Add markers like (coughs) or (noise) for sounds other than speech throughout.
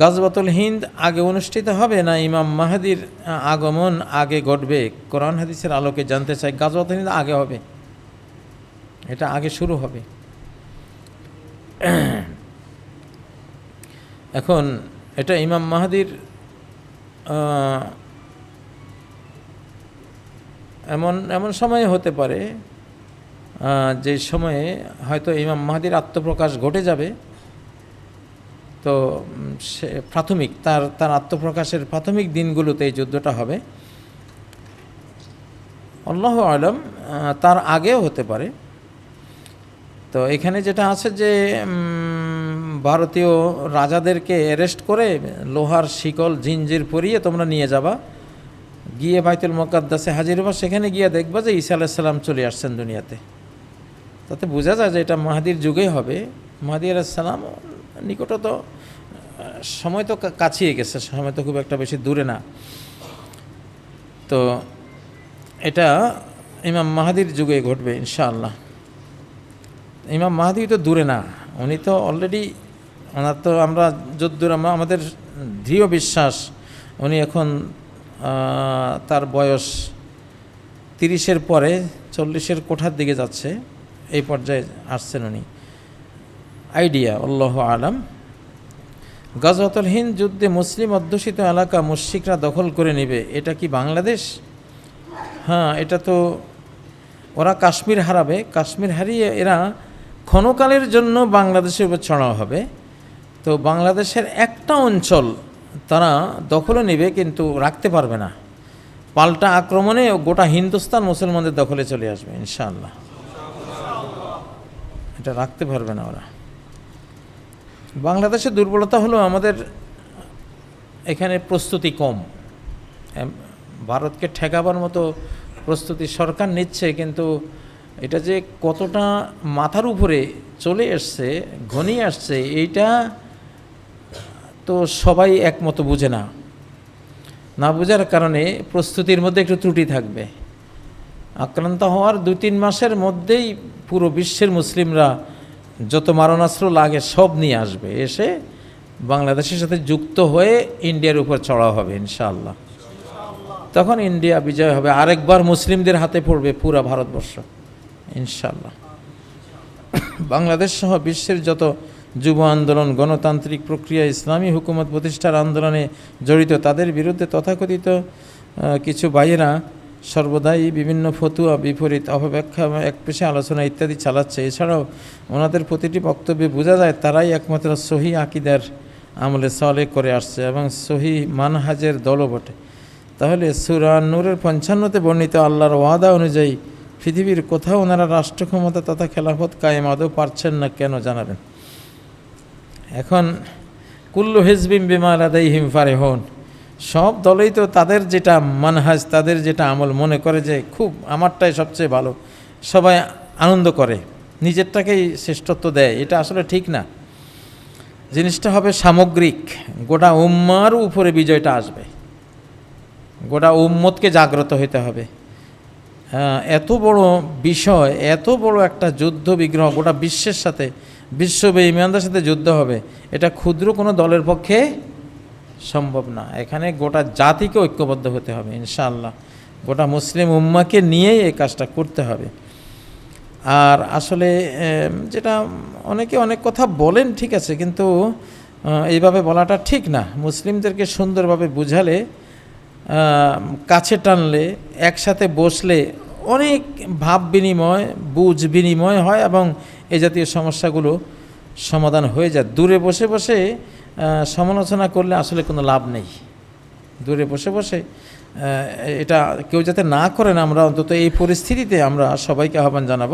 গাজবাতুল হিন্দ আগে অনুষ্ঠিত হবে না, ইমাম মাহাদির আগমন আগে ঘটবে। কোরআন হাদিসের আলোকে জানতে চাই গাজবাতুল হিন্দ আগে হবে? এটা আগে শুরু হবে। এখন এটা ইমাম মাহাদির এমন এমন সময় হতে পারে যে সময়ে হয়তো ইমাম মাহাদির আত্মপ্রকাশ ঘটে যাবে। তো সে প্রাথমিক, তার তার আত্মপ্রকাশের প্রাথমিক দিনগুলোতে এই যুদ্ধটা হবে। আল্লাহ আলম তার আগেও হতে পারে। তো এখানে যেটা আছে যে ভারতীয় রাজাদেরকে অ্যারেস্ট করে লোহার শিকল, জিঞ্জির পরিয়ে তোমরা নিয়ে যাবা। গিয়ে বাইতুল মোকাদ্দাসে হাজির হবা, সেখানে গিয়ে দেখবা যে ঈসা আলাইসাল্লাম চলে আসছেন দুনিয়াতে। তাতে বোঝা যায় যে এটা মাহাদির যুগে হবে। মাহাদি আলাইসাল্লাম নিকট তো আহ, সময় তো কাছিয়ে গেছে সময় তো খুব একটা বেশি দূরে না। তো এটা ইমাম মাহাদির যুগে ঘটবে ইনশাআল্লাহ। ইমাম মাহাদি তো দূরে না উনি তো অলরেডি ওনার তো আমরা যদ্দূর আমরা আমাদের দৃঢ় বিশ্বাস উনি এখন তার বয়স তিরিশের পরে চল্লিশের কোঠার দিকে যাচ্ছে এই পর্যায়ে আসছেন উনি। আইডিয়া আল্লাহ আলাম গজওয়াতুল হিন্দ যুদ্ধে মুসলিম অধ্যুষিত এলাকা মুশিকরা দখল করে নেবে, এটা কি বাংলাদেশ? হ্যাঁ এটা তো ওরা কাশ্মীর হারাবে, কাশ্মীর হারিয়ে এরা ক্ষণকালের জন্য বাংলাদেশের উপর ছড়াও হবে। তো বাংলাদেশের একটা অঞ্চল তারা দখলে নেবে, কিন্তু রাখতে পারবে না। পাল্টা আক্রমণে গোটা হিন্দুস্তান মুসলমানদের দখলে চলে আসবে, ইনশাআল্লাহ। এটা রাখতে পারবে না ওরা। বাংলাদেশের দুর্বলতা হলো আমাদের এখানে প্রস্তুতি কম। ভারতকে ঠেকাবার মতো প্রস্তুতি সরকার নিচ্ছে, কিন্তু এটা যে কতটা মাথার উপরে চলে এসছে, ঘনিয়ে আসছে, এইটা তো সবাই একমতো বুঝে না। না বোঝার কারণে প্রস্তুতির মধ্যে একটু ত্রুটি থাকবে। আক্রান্ত হওয়ার দু তিন মাসের মধ্যেই পুরো বিশ্বের মুসলিমরা যত মারণাস্ত্র লাগে সব নিয়ে আসবে। এসে বাংলাদেশের সাথে যুক্ত হয়ে ইন্ডিয়ার উপর চড়া হবে, ইনশাআল্লাহ। তখন ইন্ডিয়া বিজয় হবে। আরেকবার মুসলিমদের হাতে পড়বে পুরা ভারতবর্ষ, ইনশাআল্লাহ। বাংলাদেশ সহ বিশ্বের যত যুব আন্দোলন, গণতান্ত্রিক প্রক্রিয়া, ইসলামী হুকুমত প্রতিষ্ঠার আন্দোলনে জড়িত, তাদের বিরুদ্ধে তথাকথিত কিছু ভাইয়েরা সর্বদাই বিভিন্ন ফতুয়া, বিপরীত অপব্যাখ্যা, এক পেশে আলোচনা ইত্যাদি চালাচ্ছে। এছাড়াও ওনাদের প্রতিটি বক্তব্যে বোঝা যায় তারাই একমাত্র সহি আকিদার আমলে সলে করে আসছে এবং সহি মানহাজের দলও বটে। তাহলে সুরা নূরের পঞ্চান্নতে বর্ণিত আল্লাহর ওয়াদা অনুযায়ী পৃথিবীর কোথাও ওনারা রাষ্ট্র ক্ষমতা তথা খেলাফত কায়েম আদৌ পারছেন না কেন জানাবেন। এখন, কুল্লু হিজবিম বিমার আদাই হিম ফারে হন সব দলেই তো তাদের যেটা মানহাজ, তাদের যেটা আমল মনে করে যে খুব আমারটাই সবচেয়ে ভালো। সবাই আনন্দ করে, নিজেরটাকেই শ্রেষ্ঠত্ব দেয়, এটা আসলে ঠিক না। জিনিসটা হবে সামগ্রিক, গোটা উম্মার উপরে বিজয়টা আসবে। গোটা উম্মতকে জাগ্রত হইতে হবে। এত বড় বিষয়, এত বড় একটা যুদ্ধ বিগ্রহ, গোটা বিশ্বের সাথে, বিশ্ব বেঈমানদের সাথে যুদ্ধ হবে, এটা ক্ষুদ্র কোনো দলের পক্ষে সম্ভব না। এখানে গোটা জাতিকে ঐক্যবদ্ধ হতে হবে, ইনশাআল্লাহ। গোটা মুসলিম উম্মাকে নিয়েই এই কাজটা করতে হবে। আর আসলে যেটা অনেকে অনেক কথা বলেন, ঠিক আছে, কিন্তু এইভাবে বলাটা ঠিক না। মুসলিমদেরকে সুন্দরভাবে বুঝালে কাছে টানলে, একসাথে বসলে অনেক ভাব বিনিময়, বুঝ বিনিময় হয় এবং এই জাতীয় সমস্যাগুলো সমাধান হয়ে যায়। দূরে বসে বসে সমালোচনা করলে আসলে কোনো লাভ নেই। দূরে বসে বসে এটা কেউ যাতে না করেন আমরা অন্তত এই পরিস্থিতিতে আমরা সবাইকে আহ্বান জানাব,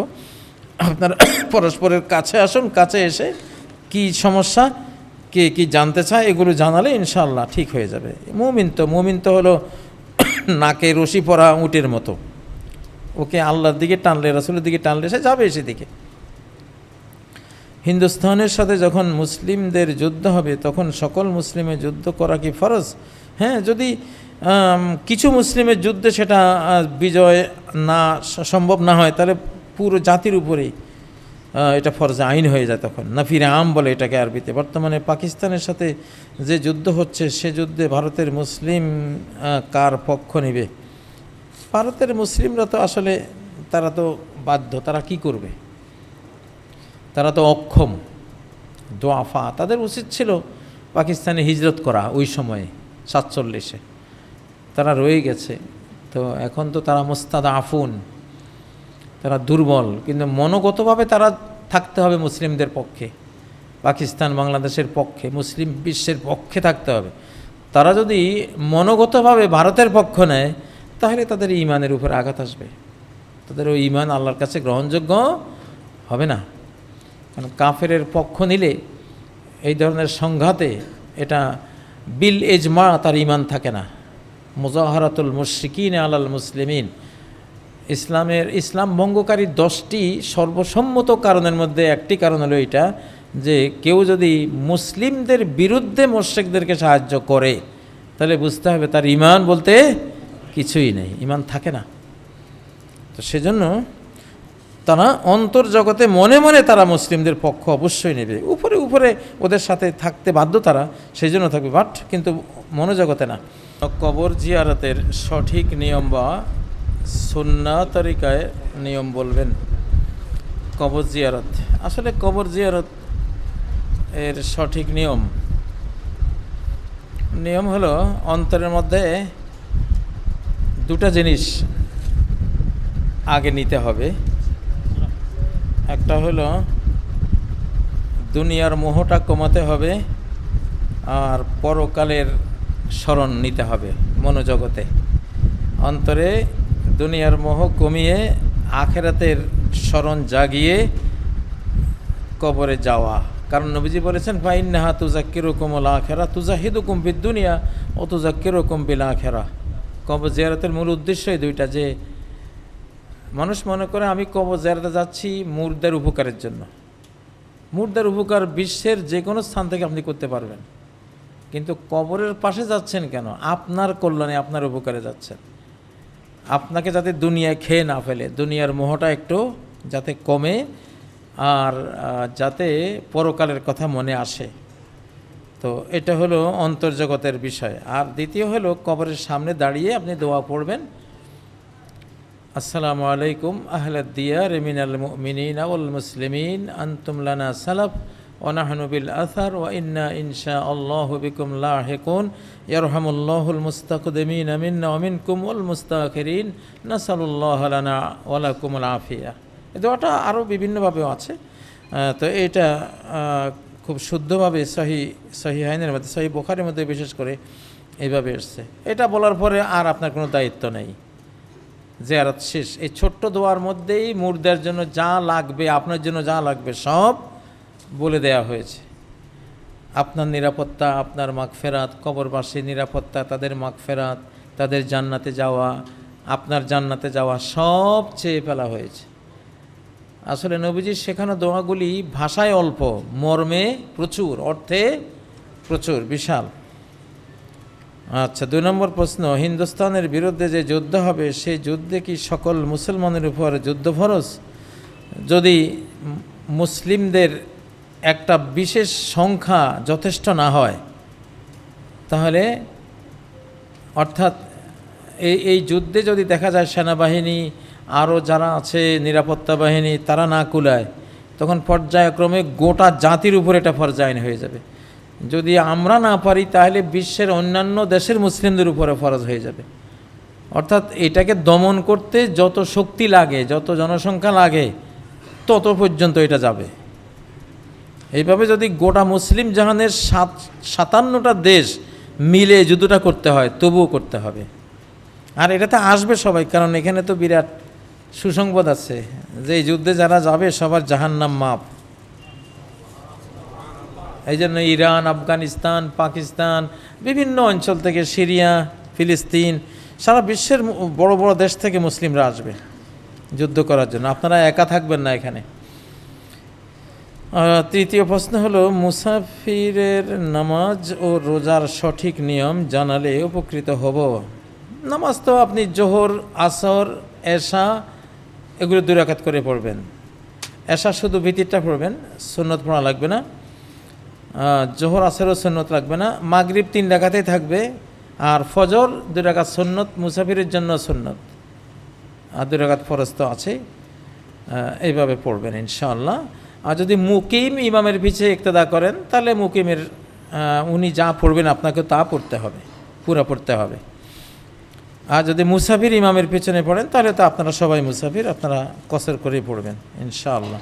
আপনারা পরস্পরের কাছে আসুন, কাছে এসে কি সমস্যা, কে কি জানতে চায়, এগুলো জানালে ইনশাল্লাহ ঠিক হয়ে যাবে। মুমিন তো মুমিন তো হলো (coughs) নাকে রশি পরা উটের মতো। ওকে আল্লাহর দিকে টানলে, রসুলের দিকে টানলে, সে যাবে সেদিকে। হিন্দুস্তানের সাথে যখন মুসলিমদের যুদ্ধ হবে, তখন সকল মুসলিমের যুদ্ধ করা কি ফরজ? হ্যাঁ যদি কিছু মুসলিমের যুদ্ধে সেটা বিজয় না, সম্ভব না হয়, তাহলে পুরো জাতির উপরেই এটা ফরজে আইন হয়ে যায় তখন। নাফিরে আম বলে এটাকে আরবিতে। বর্তমানে পাকিস্তানের সাথে যে যুদ্ধ হচ্ছে, সে যুদ্ধে ভারতের মুসলিম কার পক্ষ নেবে? ভারতের মুসলিমরা তো আসলে, তারা তো বাধ্য, তারা কি করবে? তারা তো অক্ষম দোয়াফা তাদের উচিত ছিল পাকিস্তানে হিজরত করা ওই সময়ে, সাতচল্লিশে। তারা রয়ে গেছে। তো এখন তো তারা মোস্তাদ আফুন তারা দুর্বল, কিন্তু মনোগতভাবে তারা থাকতে হবে মুসলিমদের পক্ষে, পাকিস্তান বাংলাদেশের পক্ষে, মুসলিম বিশ্বের পক্ষে থাকতে হবে। তারা যদি মনোগতভাবে ভারতের পক্ষ নেয়, তাহলে তাদের ইমানের উপর আঘাত আসবে। তাদের ওই ইমান আল্লাহর কাছে গ্রহণযোগ্য হবে না। কারণ কাফেরের পক্ষ নিলে এই ধরনের সংঘাতে এটা বিল এজমা তার ইমান থাকে না। মুজাহারাতুল মুশরিকিন আলাল মুসলিমিন। ইসলামের ইসলাম ভঙ্গকারী দশটি সর্বসম্মত কারণের মধ্যে একটি কারণ হলো এটা যে কেউ যদি মুসলিমদের বিরুদ্ধে মোশেকদেরকে সাহায্য করে, তাহলে বুঝতে হবে তার ইমান বলতে কিছুই নেই, ইমান থাকে না। তো সেজন্য তারা অন্তর্জগতে মনে মনে তারা মুসলিমদের পক্ষ অবশ্যই নেবে। উপরে উপরে ওদের সাথে থাকতে বাধ্য তারা, সেই জন্য থাকবে। বাট কিন্তু মনোজগতে না। কবর জিয়ারতের সঠিক নিয়ম বা সুন্না তরিকায় নিয়ম বলবেন কবর জিয়ারত। আসলে কবর জিয়ারত এর সঠিক নিয়ম। নিয়ম হলো অন্তরের মধ্যে দুটা জিনিস আগে নিতে হবে। একটা হলো, দুনিয়ার মোহটা কমাতে হবে আর পরকালের স্মরণ নিতে হবে মনোজগতে। অন্তরে দুনিয়ার মোহ কমিয়ে আখেরাতের স্মরণ জাগিয়ে কবরে যাওয়া। কারণ নবীজি বলেছেন ফাইন নাহা তুজাক্কির কুমল আখেরা তুজাহিদু কুম্পির দুনিয়া ও তুজাক্কির কুম্পিল আখেরা। কবর জিয়ারতের মূল উদ্দেশ্যই দুইটা, যে মানুষ মনে করে, আমি কবর জিয়ারতে যাচ্ছি মুর্দের উপকারের জন্য। মুর্দের উপকার বিশ্বের যে কোনো স্থান থেকে আপনি করতে পারবেন। কিন্তু কবরের পাশে যাচ্ছেন কেন? আপনার কল্যাণে আপনার উপকারে যাচ্ছেন। আপনাকে যাতে দুনিয়ায় খেয়ে না ফেলে, দুনিয়ার মোহটা একটু যাতে কমে আর যাতে পরকালের কথা মনে আসে। তো এটা হলো অন্তর্জগতের বিষয়। আর দ্বিতীয় হলো কবরের সামনে দাঁড়িয়ে আপনি দোয়া পড়বেন। আসসালামু আলাইকুম আহলাদিয়ার রেমিনাল মিনিন আউল মুসলিমিন আন্তুমলানা সালাফ ওনাহনুবিল আসার ও ইন্না ইনশা আল্লাহ হবিকুম লাহেকুন, ইয়ারহামুল্লাহুল মুস্তাকুদ্দিমিন আমিন্না অমিনকুম উল মুস্তাখিরিন নাসালুল্লাহ লানা ওয়ালাকুমুল আফিয়া। এ দোয়াটা আরও বিভিন্নভাবেও আছে। তো এটা খুব শুদ্ধভাবে সহি সহি আইনের মধ্যে সহি বোখারের মধ্যে বিশেষ করে এইভাবে এসছে। এটা বলার পরে আর আপনার কোনো দায়িত্ব নেই। জেয়ারত শেষ। এই ছোট্ট দোয়ার মধ্যেই মুর্দার জন্য যা লাগবে, আপনার জন্য যা লাগবে, সব বলে দেয়া হয়েছে। আপনার নিরাপত্তা, আপনার মাগফেরাত কবরবাসীর নিরাপত্তা, তাদের মাগফেরাত, তাদের জান্নাতে যাওয়া, আপনার জান্নাতে যাওয়া সব চেয়ে ফেলা হয়েছে। আসলে নবীজির শেখানো দোয়াগুলি ভাষায় অল্প, মর্মে প্রচুর, অর্থে প্রচুর, বিশাল। আচ্ছা দুই নম্বর প্রশ্ন, হিন্দুস্তানের বিরুদ্ধে যে যুদ্ধ হবে, সেই যুদ্ধে কি সকল মুসলমানের উপর যুদ্ধ ফরজ যদি মুসলিমদের একটা বিশেষ সংখ্যা যথেষ্ট না হয়, তাহলে অর্থাৎ এই এই যুদ্ধে যদি দেখা যায় সেনাবাহিনী, আরও যারা আছে নিরাপত্তা বাহিনী, তারা না কুলায়, তখন পর্যায়ক্রমে গোটা জাতির উপর এটা ফরজাইন হয়ে যাবে। যদি আমরা না পারি, তাহলে বিশ্বের অন্যান্য দেশের মুসলিমদের উপরে ফরজ হয়ে যাবে। অর্থাৎ এটাকে দমন করতে যত শক্তি লাগে, যত জনসংখ্যা লাগে, তত পর্যন্ত এটা যাবে। এইভাবে যদি গোটা মুসলিম জাহানের সাত, সাতান্নটা দেশ মিলে যুদ্ধটা করতে হয়, তবুও করতে হবে। আর এটাতে আসবে সবাই, কারণ এখানে তো বিরাট সুসংবাদ আছে। যে এই যুদ্ধে যারা যাবে, সবার জাহান্নাম মাপ। এই জন্য ইরান, আফগানিস্তান, পাকিস্তান, বিভিন্ন অঞ্চল থেকে সিরিয়া, ফিলিস্তিন, সারা বিশ্বের বড় বড় দেশ থেকে মুসলিমরা আসবে যুদ্ধ করার জন্য। আপনারা একা থাকবেন না এখানে। তৃতীয় প্রশ্ন হলো, মুসাফিরের নামাজ ও রোজার সঠিক নিয়ম জানালে উপকৃত হব? নামাজ তো আপনি জোহর, আসর, এশা এগুলো দুরাকাত করে পড়বেন। এশা শুধু ভিতিরটা পড়বেন, সুন্নত পড়া লাগবে না। জোহর, আসরেও সুন্নত লাগবে না। মাগরিব তিন ডাকাতেই থাকবে আর ফজর দুই রাকাত সুন্নত, মুসাফিরের জন্য সুন্নত। আর দুই রাকাত ফরজ তো আছে এইভাবে পড়বেন ইনশাআল্লাহ। আর যদি মুকিম ইমামের পিছে ইক্তদা করেন, তাহলে মুকিমের উনি যা পড়বেন আপনাকে তা পড়তে হবে, পুরা পড়তে হবে। আর যদি মুসাফির ইমামের পেছনে পড়েন, তাহলে তো আপনারা সবাই মুসাফির, আপনারা কসর করেই পড়বেন ইনশাআল্লাহ।